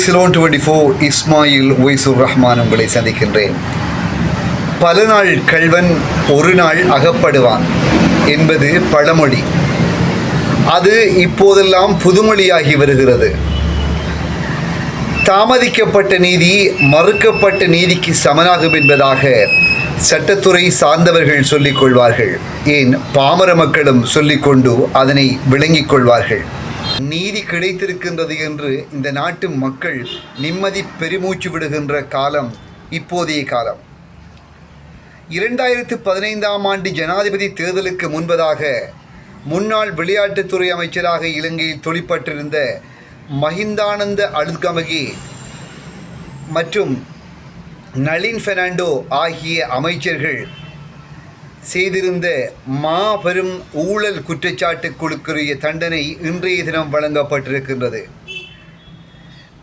Ceylon twenty four Ismail ஒய்சூர் ரஹ்மான் உங்களை சந்திக்கின்றேன். பல நாள் கல்வன் ஒரு நாள் அகப்படுவான் என்பது பழமொழி. அது இப்போதெல்லாம் புதுமொழியாகி வருகிறது. தாமதிக்கப்பட்ட நீதி மறுக்கப்பட்ட நீதிக்கு சமனாகும் என்பதாக சட்டத்துறை சார்ந்தவர்கள் சொல்லிக் கொள்வார்கள். ஏன் பாமர மக்களும் சொல்லிக்கொண்டு அதனை விளங்கிக் கொள்வார்கள். நீதி கிடைத்திருக்கின்றது என்று இந்த நாட்டு மக்கள் நிம்மதி பெருமூச்சு விடுகின்ற காலம் இப்போதைய காலம். இரண்டாயிரத்து பதினைந்தாம் ஆண்டு ஜனாதிபதி தேர்தலுக்கு முன்பதாக முன்னாள் விளையாட்டுத்துறை அமைச்சராக இலங்கையில் தொழிற்பட்டிருந்த மஹிந்தானந்த அழுத்கமகி மற்றும் நளின் பெர்னாண்டோ ஆகிய அமைச்சர்கள் செய்திருந்த மாபெரும் ஊழல் குற்றச்சாட்டுக்குழுக்குரிய தண்டனை இன்றைய தினம் வழங்கப்பட்டிருக்கின்றது.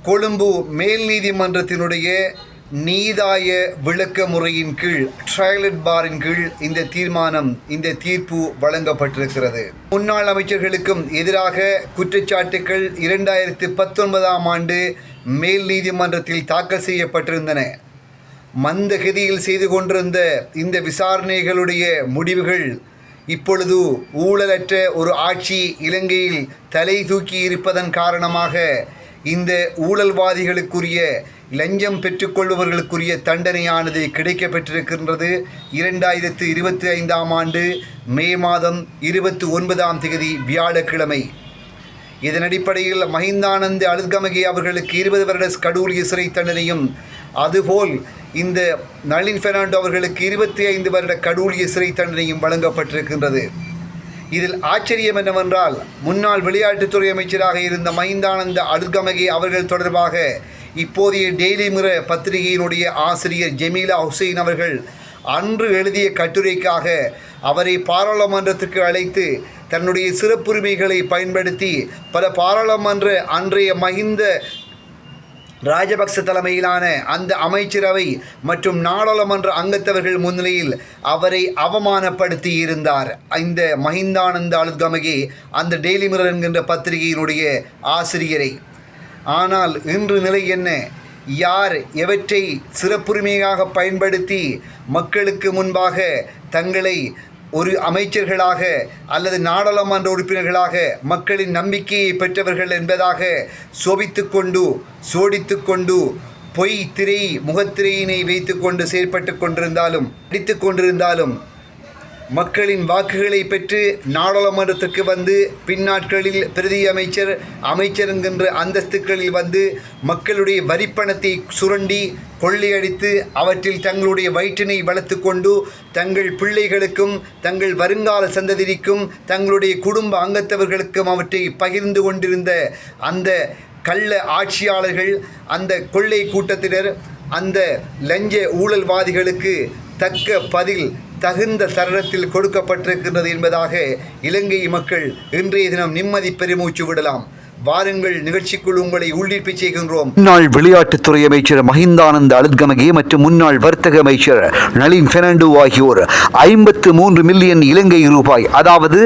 கொழும்பு மேல் நீதிமன்றத்தினுடைய நீதாய விளக்க முறையின் கீழ் ட்ரைலட் பாரின் கீழ் இந்த தீர்மானம் இந்த தீர்ப்பு வழங்கப்பட்டிருக்கிறது. முன்னாள் அமைச்சர்களுக்கும் எதிராக குற்றச்சாட்டுகள் இரண்டாயிரத்து பத்தொன்பதாம் ஆண்டு மேல் நீதிமன்றத்தில் தாக்கல் செய்யப்பட்டிருந்தன. மந்தகதியில் செய்து கொண்டிருந்த இந்த விசாரணைகளுடைய முடிவுகள் இப்பொழுது ஊழலற்ற ஒரு ஆட்சி இலங்கையில் தலை தூக்கி இருப்பதன் காரணமாக இந்த ஊழல்வாதிகளுக்குரிய லஞ்சம் பெற்றுக்கொள்பவர்களுக்குரிய தண்டனையானது கிடைக்கப்பெற்றிருக்கின்றது. இரண்டாயிரத்து இருபத்தி ஐந்தாம் ஆண்டு மே மாதம் இருபத்தி ஒன்பதாம் தேதி வியாழக்கிழமை. இதன் அடிப்படையில் மஹிந்தானந்த அழுத்கமகி அவர்களுக்கு இருபது வருட கடூழிய சிறை தண்டனையும் அதுபோல் இந்த நளின் பெர்னாண்டோ அவர்களுக்கு இருபத்தி ஐந்து வருட கடூழிய சிறை தண்டனையும் வழங்கப்பட்டிருக்கின்றது. இதில் ஆச்சரியம் என்னவென்றால் முன்னாள் விளையாட்டுத்துறை அமைச்சராக இருந்த மைந்தானந்த அழுத்கமகி அவர்கள் தொடர்பாக இப்போதைய டெய்லி மிர பத்திரிகையினுடைய ஆசிரியர் ஜெமீலா ஹுசைன் அவர்கள் அன்று எழுதிய கட்டுரைக்காக அவரை பாராளுமன்றத்திற்கு அழைத்து தன்னுடைய சிறப்புரிமைகளை பயன்படுத்தி பல பாராளுமன்ற அன்றைய மஹிந்த ராஜபக்ச தலைமையிலான அந்த அமைச்சரவை மற்றும் நாடாளுமன்ற அங்கத்தவர்கள் முன்னிலையில் அவரை அவமானப்படுத்தி இருந்தார் இந்த மஹிந்தானந்த அழுத்கமகே அந்த டெய்லி மிரர் என்கின்ற பத்திரிகையினுடைய ஆசிரியரை. ஆனால் இன்று நிலை என்ன? யார் எவற்றை சிறப்புரிமையாக பயன்படுத்தி மக்களுக்கு முன்பாக தங்களை ஒரு அமைச்சர்களாக அல்லது நாடாளுமன்ற உறுப்பினர்களாக மக்களின் நம்பிக்கையை பெற்றவர்கள் என்பதாக சோபித்து கொண்டு சோடித்து கொண்டு பொய் திரை முகத்திரையினை வைத்துக்கொண்டு செயற்பட்டு கொண்டிருந்தாலும் அடித்து கொண்டிருந்தாலும் மக்களின் வாக்குகளை பெற்று நாடாளுமன்றத்துக்கு வந்து பின்னாட்களில் பிரதி அமைச்சர் அமைச்சர் என்கின்ற அந்தஸ்துக்களில் வந்து மக்களுடைய வரிப்பணத்தை சுரண்டி கொள்ளையடித்து அவற்றில் தங்களுடைய வயிற்றினை வளர்த்து கொண்டு தங்கள் பிள்ளைகளுக்கும் தங்கள் வருங்கால சந்ததிக்கும் தங்களுடைய குடும்ப அங்கத்தவர்களுக்கும் அவற்றை பகிர்ந்து கொண்டிருந்த அந்த கள்ள ஆட்சியாளர்கள் அந்த கொள்ளை கூட்டத்தினர் அந்த லஞ்ச ஊழல்வாதிகளுக்கு தக்க பதில் தகுந்த தருணத்தில் கொடுக்கப்பட்டிருக்கின்றது என்பதாக இலங்கை மக்கள் இன்றைய தினம் நிம்மதி பெருமூச்சு விடலாம். வாருங்கள் நிகழ்ச்சிக்குள் உங்களை உள்ளிருப்பு செய்கின்றோம். முன்னாள் விளையாட்டுத்துறை அமைச்சர் மஹிந்தானந்த அலுத்கமகே மற்றும் முன்னாள் வர்த்தக அமைச்சர் நளின் பெர்னாண்டோ ஆகியோர் ஐம்பத்து மூன்று மில்லியன் இலங்கை ரூபாய் அதாவது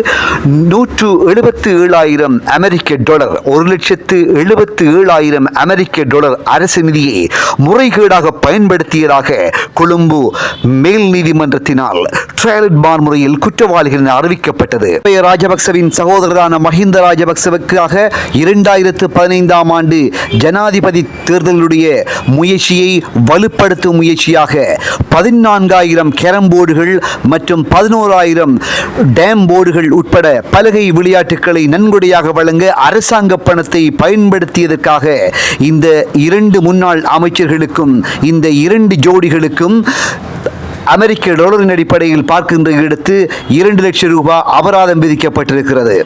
நூற்று எழுபத்து ஏழாயிரம் அமெரிக்க டாலர் ஒரு லட்சத்து எழுபத்து ஏழாயிரம் அமெரிக்க டாலர் அரசு நிதியை முறைகேடாக பயன்படுத்தியதாக கொழும்பு மேல் நீதிமன்றத்தினால் ட்ரையல் பார் முறையில் குற்றவாளிகள் என அறிவிக்கப்பட்டது ராஜபக்சவின் சகோதரரான மஹிந்த ராஜபக்சவுக்காக இரண்டாயிரத்து பதினைந்தாம் ஆண்டு ஜனாதிபதி தேர்தலுடைய முயற்சியை வலுப்படுத்தும் முயற்சியாக பதினான்காயிரம் கேரம் போர்டுகள் மற்றும் பதினோராயிரம் டேம் போர்டுகள் உட்பட பலகை விளையாட்டுகளை நன்கொடையாக வழங்க அரசாங்க பணத்தை பயன்படுத்தியதற்காக இந்த இரண்டு முன்னாள் அமைச்சர்களுக்கும் இந்த இரண்டு ஜோடிகளுக்கும் அமெரிக்க டாலரின் அடிப்படையில் பார்க்கின்ற இடத்து இரண்டு லட்சம் ரூபாய் அபராதம் விதிக்கப்பட்டிருக்கிறது.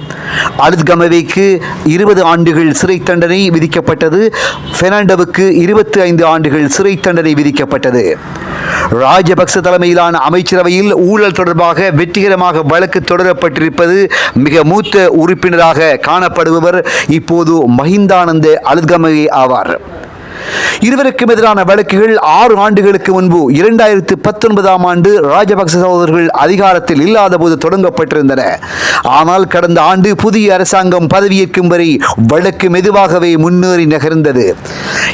அலித் கமவேக்கு இருபது ஆண்டுகள் சிறை தண்டனை விதிக்கப்பட்டது. பெர்னாண்டோவுக்கு இருபத்தி ஐந்து ஆண்டுகள் சிறை தண்டனை விதிக்கப்பட்டது. ராஜபக்ச தலைமையிலான அமைச்சரவையில் ஊழல் தொடர்பாக வெற்றிகரமாக வழக்கு தொடரப்பட்டிருப்பது மிக மூத்த உறுப்பினராக காணப்படுபவர் இப்போது மஹிந்தானந்த அலுத்கமகி ஆவார். இருவருக்கும் எதிரான வழக்குகள் ஆறு ஆண்டுகளுக்கு முன்பு இரண்டாயிரத்து பத்தொன்பதாம் ஆண்டு ராஜபக்ச சகோதரர்கள் அதிகாரத்தில் இல்லாத போது தொடங்கப்பட்டிருந்தன. ஆனால் கடந்த ஆண்டு புதிய அரசாங்கம் பதவியேற்கும் வரை வழக்கு மெதுவாகவே முன்னேறி நகர்ந்தது.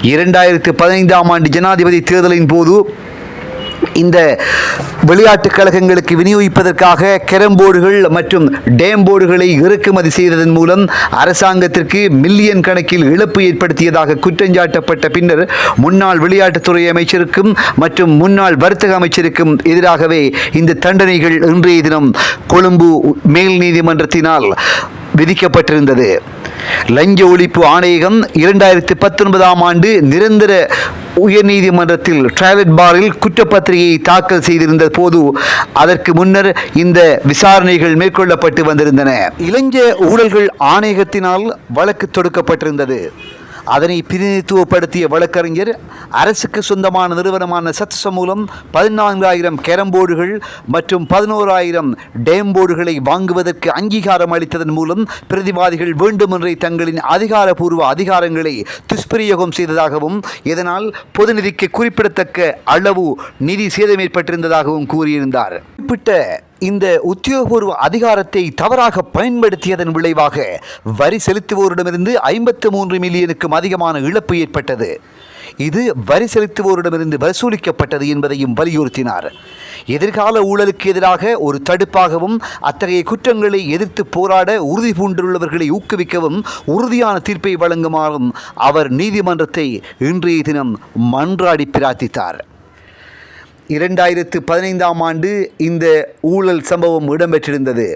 இரண்டாயிரத்து பதினைந்தாம் ஆண்டு ஜனாதிபதி தேர்தலின் போது இந்த விளையாட்டுக் கழகங்களுக்கு விநியோகிப்பதற்காக கெரம்போர்டுகள் மற்றும் டேம் போர்டுகளை இறக்குமதி செய்ததன் மூலம் அரசாங்கத்திற்கு மில்லியன் கணக்கில் இழப்பு ஏற்படுத்தியதாக குற்றஞ்சாட்டப்பட்ட பின்னர் முன்னாள் விளையாட்டுத்துறை அமைச்சருக்கும் மற்றும் முன்னாள் வர்த்தக அமைச்சருக்கும் எதிராகவே இந்த தண்டனைகள் இன்றைய தினம் கொழும்பு மேல் நீதிமன்றத்தினால் விதிக்கப்பட்டிருந்தது. லஞ்ச ஒழிப்பு ஆணையகம் இரண்டாயிரத்தி பத்தொன்பதாம் ஆண்டு நிரந்தர உயர்நீதிமன்றத்தில் டிராவட் பாரில் குற்றப்பத்திரிகையை தாக்கல் செய்திருந்த போது அதற்கு முன்னர் இந்த விசாரணைகள் மேற்கொள்ளப்பட்டு வந்திருந்தன. இளைஞ ஊழல்கள் ஆணையகத்தினால் வழக்கு தொடுக்கப்பட்டிருந்தது. அதனை பிரதிநிதித்துவப்படுத்திய வழக்கறிஞர் அரசுக்கு சொந்தமான நிறுவனமான சத்ச மூலம் பதினான்காயிரம் கேரம்போர்டுகள் மற்றும் பதினோராயிரம் டேம் போர்டுகளை வாங்குவதற்கு அங்கீகாரம் அளித்ததன் மூலம் பிரதிவாதிகள் வேண்டுமென்றே தங்களின் அதிகாரபூர்வ அதிகாரங்களை துஷ்பிரயோகம் செய்ததாகவும் இதனால் பொதுநிதிக்கு குறிப்பிடத்தக்க அளவு நிதி சேதம் ஏற்பட்டிருந்ததாகவும் கூறியிருந்தார். குறிப்பிட்ட இந்த உத்தியோகபூர்வ அதிகாரத்தை தவறாக பயன்படுத்தியதன் விளைவாக வரி செலுத்துவோரிடமிருந்து ஐம்பத்து மூன்று மில்லியனுக்கும் அதிகமான இழப்பு ஏற்பட்டது. இது வரி செலுத்துவோரிடமிருந்து வசூலிக்கப்பட்டது என்பதையும் வலியுறுத்தினார். எதிர்கால ஊழலுக்கு எதிராக ஒரு தடுப்பாகவும் அத்தகைய குற்றங்களை எதிர்த்து போராட உறுதி பூண்டுள்ளவர்களை ஊக்குவிக்கவும் உறுதியான தீர்ப்பை வழங்குமாறும் அவர் நீதிமன்றத்தை இன்றைய தினம் மன்றாடி பிரார்த்தித்தார். இரண்டாயிரத்து பதினைந்தாம் ஆண்டு இந்த ஊழல் சம்பவம் இடம்பெற்றிருந்தது.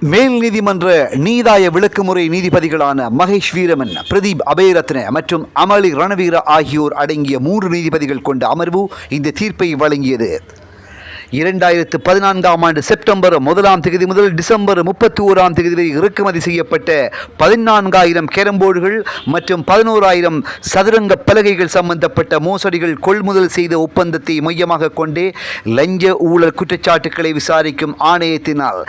மேல் நீதிமன்ற நீதாய விளக்குமுறை நீதிபதிகளான மகேஷ் வீரமன் பிரதீப் அபயரத்ன மற்றும் அமளி ரணவீர ஆகியோர் அடங்கிய மூன்று நீதிபதிகள் கொண்ட அமர்வு இந்த தீர்ப்பை வழங்கியது. இரண்டாயிரத்து பதினான்காம் ஆண்டு செப்டம்பர் முதலாம் தேதி முதல் டிசம்பர் முப்பத்தி ஓராம் தேதி வரை இறக்குமதி செய்யப்பட்ட பதினான்காயிரம் கேரம்போர்டுகள் மற்றும் பதினோராயிரம் சதுரங்க பலகைகள் சம்பந்தப்பட்ட மோசடிகள் கொள்முதல் செய்த ஒப்பந்தத்தை மையமாக கொண்டே லஞ்ச ஊழல் குற்றச்சாட்டுக்களை விசாரிக்கும் ஆணையத்தினால்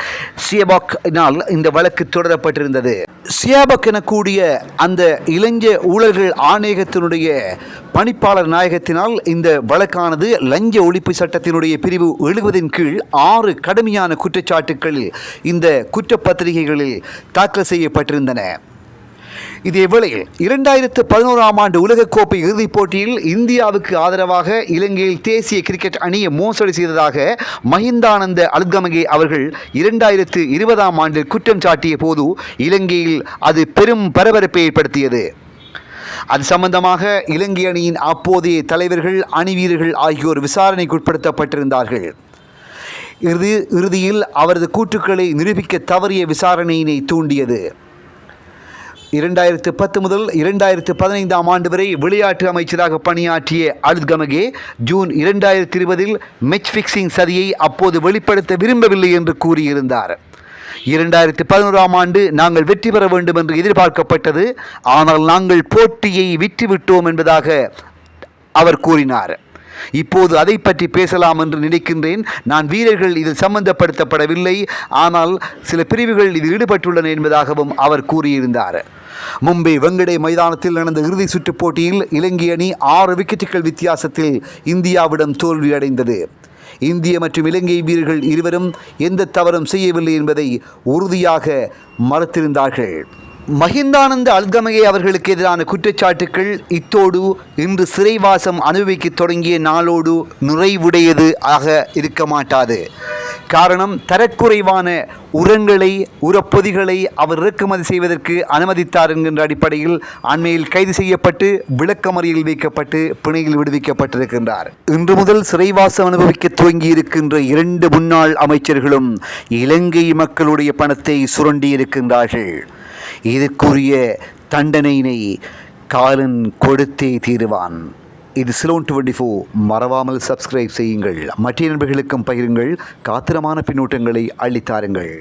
சியபாக்கினால் இந்த வழக்கு தொடரப்பட்டிருந்தது. சியாபக் எனக்கூடிய அந்த இளைஞ ஊழல்கள் ஆணையகத்தினுடைய பணிப்பாளர் நாயகத்தினால் இந்த வழக்கானது லஞ்ச ஒழிப்பு சட்டத்தினுடைய பிரிவு எழுபதின் கீழ் ஆறு கடுமையான குற்றச்சாட்டுக்களில் இந்த குற்றப்பத்திரிகைகளில் தாக்கல் செய்யப்பட்டிருந்தன. இதேவேளையில் இரண்டாயிரத்து பதினோராம் ஆண்டு உலகக்கோப்பை இறுதிப் போட்டியில் இந்தியாவுக்கு ஆதரவாக இலங்கையில் தேசிய கிரிக்கெட் அணியை மோசடி செய்ததாக மஹிந்தானந்த அல்கமகே அவர்கள் இரண்டாயிரத்து இருபதாம் ஆண்டில் குற்றம் சாட்டிய போது இலங்கையில் அது பெரும் பரபரப்பை ஏற்படுத்தியது. அது சம்பந்தமாக இலங்கை அணியின் அப்போதைய தலைவர்கள் அணி வீரர்கள் ஆகியோர் விசாரணைக்கு உட்படுத்தப்பட்டிருந்தார்கள் இறுதி இறுதியில் அவரது கூற்றுக்களை நிரூபிக்க தவறிய விசாரணையினை தூண்டியது. இரண்டாயிரத்து பத்து முதல் இரண்டாயிரத்து பதினைந்தாம் ஆண்டு வரை விளையாட்டு அமைச்சராக பணியாற்றிய அலுத்கமகே ஜூன் இரண்டாயிரத்தி இருபதில் மெச் ஃபிக்ஸிங் சதியை அப்போது வெளிப்படுத்த விரும்பவில்லை என்று கூறியிருந்தார். இரண்டாயிரத்தி பதினோராம் ஆண்டு நாங்கள் வெற்றி பெற வேண்டும் என்று எதிர்பார்க்கப்பட்டது. ஆனால் நாங்கள் போட்டியை விட்டுவிட்டோம் என்பதாக அவர் கூறினார். இப்போது அதை பற்றி பேசலாம் என்று நினைக்கின்றேன். நான் வீரர்கள் இதில் சம்பந்தப்படுத்தப்படவில்லை. ஆனால் சில பிரிவுகள் இதில் ஈடுபட்டுள்ளன என்பதாகவும் அவர் கூறியிருந்தார். மும்பை வெங்கடே மைதானத்தில் நடந்த இறுதி சுற்றுப் போட்டியில் இலங்கை அணி ஆறு விக்கெட்டுகள் வித்தியாசத்தில் இந்தியாவிடம் தோல்வியடைந்தது. இந்திய மற்றும் இலங்கை வீரர்கள் இருவரும் எந்த தவறும் செய்யவில்லை என்பதை உறுதியாக மறுத்திருந்தார்கள். மஹிந்தானந்த அல்கமகே அவர்களுக்கு எதிரான குற்றச்சாட்டுக்கள் இத்தோடு இன்று சிறைவாசம் அனுபவிக்க தொடங்கிய நாளோடு நுழைவுடையது ஆக இருக்க மாட்டாது. காரணம் தரக்குறைவான உரங்களை உரப்பொதிகளை அவர் இறக்குமதி செய்வதற்கு அனுமதித்தார் என்கின்ற அடிப்படையில் அண்மையில் கைது செய்யப்பட்டு விளக்கமறியல் வைக்கப்பட்டு பிணையில் விடுவிக்கப்பட்டிருக்கின்றார். இன்று முதல் சிறைவாசம் அனுபவிக்க துவங்கி இருக்கின்ற இரண்டு முன்னாள் அமைச்சர்களும் இலங்கை மக்களுடைய பணத்தை சுரண்டி இருக்கின்றார்கள் இதற்குரிய தண்டனையினை காலன் கொடுத்தே தீருவான். இது சிலோன் டுவெண்ட்டி ஃபோர். மறவாமல் சப்ஸ்கிரைப் செய்யுங்கள். மற்ற நண்பர்களுக்கும் பகிருங்கள். காத்திரமான பின்னூட்டங்களை அள்ளித்தாருங்கள்